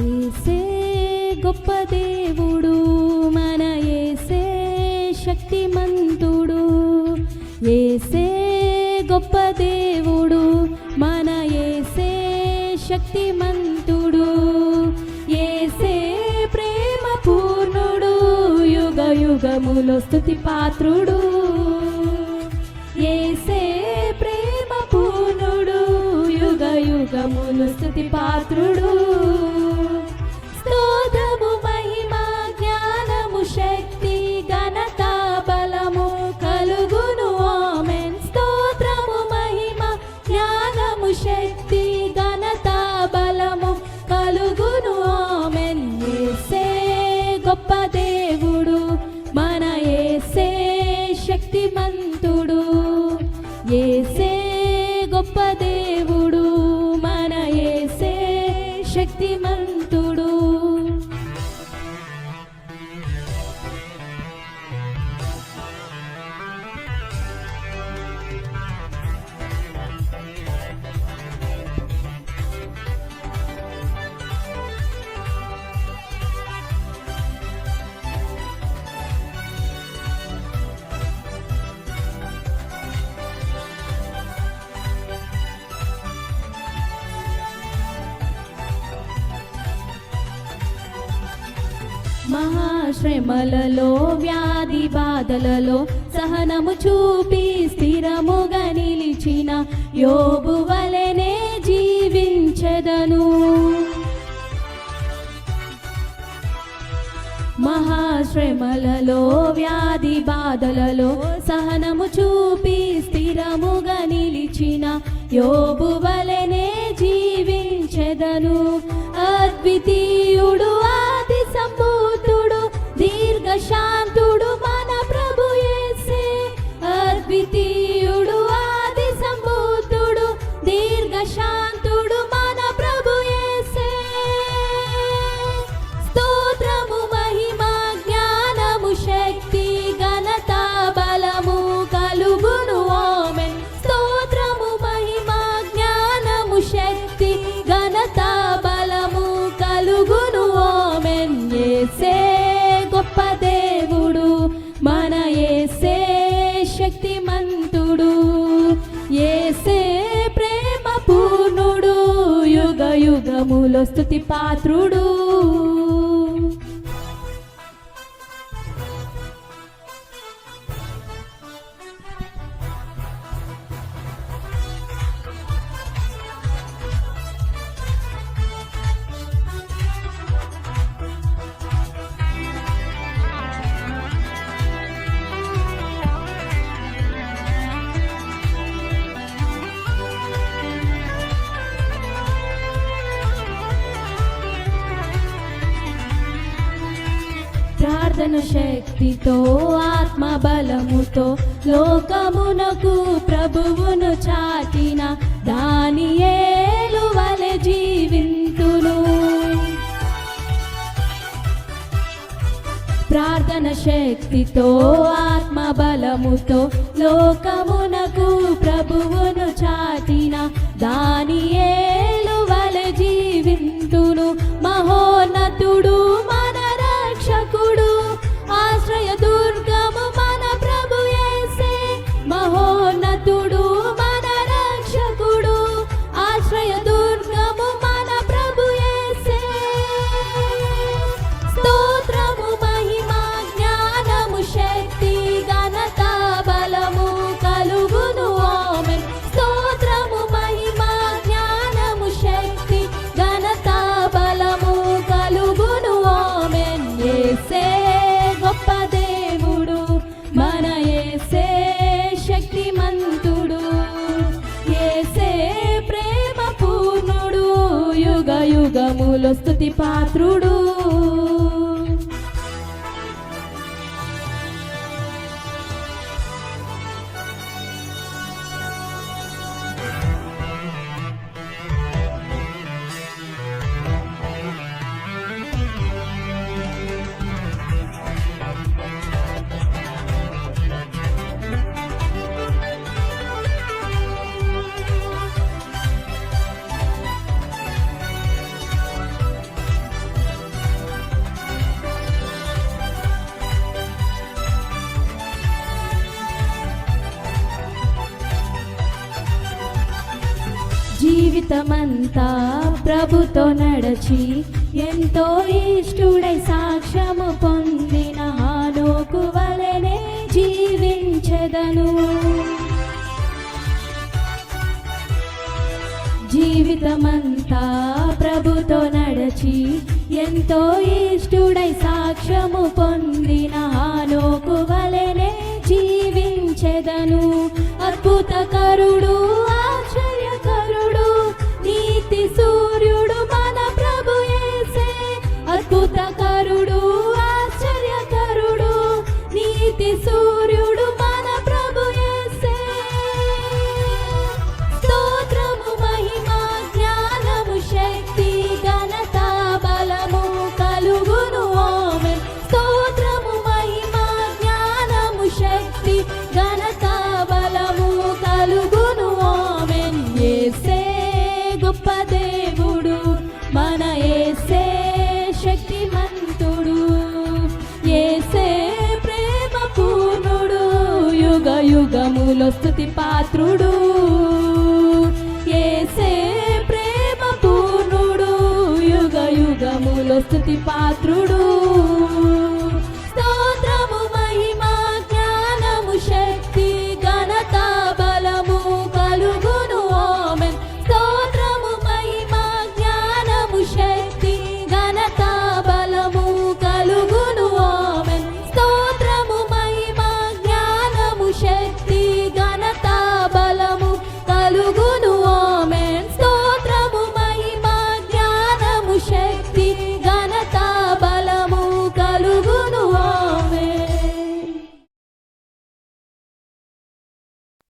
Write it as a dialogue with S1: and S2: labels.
S1: ఏసే గొప్ప దేవుడు మన ఏసే శక్తిమంతుడు. ఏసే గొప్ప దేవుడు మన ఏసే శక్తిమంతుడు. ఏసే ప్రేమ పూర్ణుడు యుగ యుగములో స్తుతి పాత్రుడు. ఏసే ప్రేమ పూర్ణుడు యుగ యుగములు స్థుతి పాత్రుడు. ఏసే గొప్పదే. మహాశ్రమలలో వ్యాధి బాధలలో సహనము చూపి స్థిరముగా నిలిచిన యోబు వలనే జీవించదను. మహాశ్రమలలో వ్యాధి బాధలలో సహనము చూపి స్థిరముగా నిలిచిన యోబు వలనే జీవించెదను. అద్వితీయుడు స్తుతి పాత్రుడు. ప్రార్థన శక్తితో ఆత్మ బలముతో లోకమునకు ప్రభువును చాటిన దాని ఏలు వలె జీవింతును. ప్రార్థన శక్తితో ఆత్మ బలముతో యుగములో స్తుతి పాత్రుడు. జీవితమంతా ప్రభుతో నడచి ఎంతో ఇష్టుడై సాక్ష్యము పొందిన హానోకు వలనే జీవించదను. జీవితమంతా ప్రభుతో నడచి ఎంతో ఇష్టుడై సాక్ష్యము పొందిన అద్భుతకరుడు ఆశ్చర్యకరుడు నీతి సూ యుగములో స్థుతి పాత్రుడు. ఏసే ప్రేమ పూర్ణుడు యుగ యుగములో స్థుతి పాత్రుడు.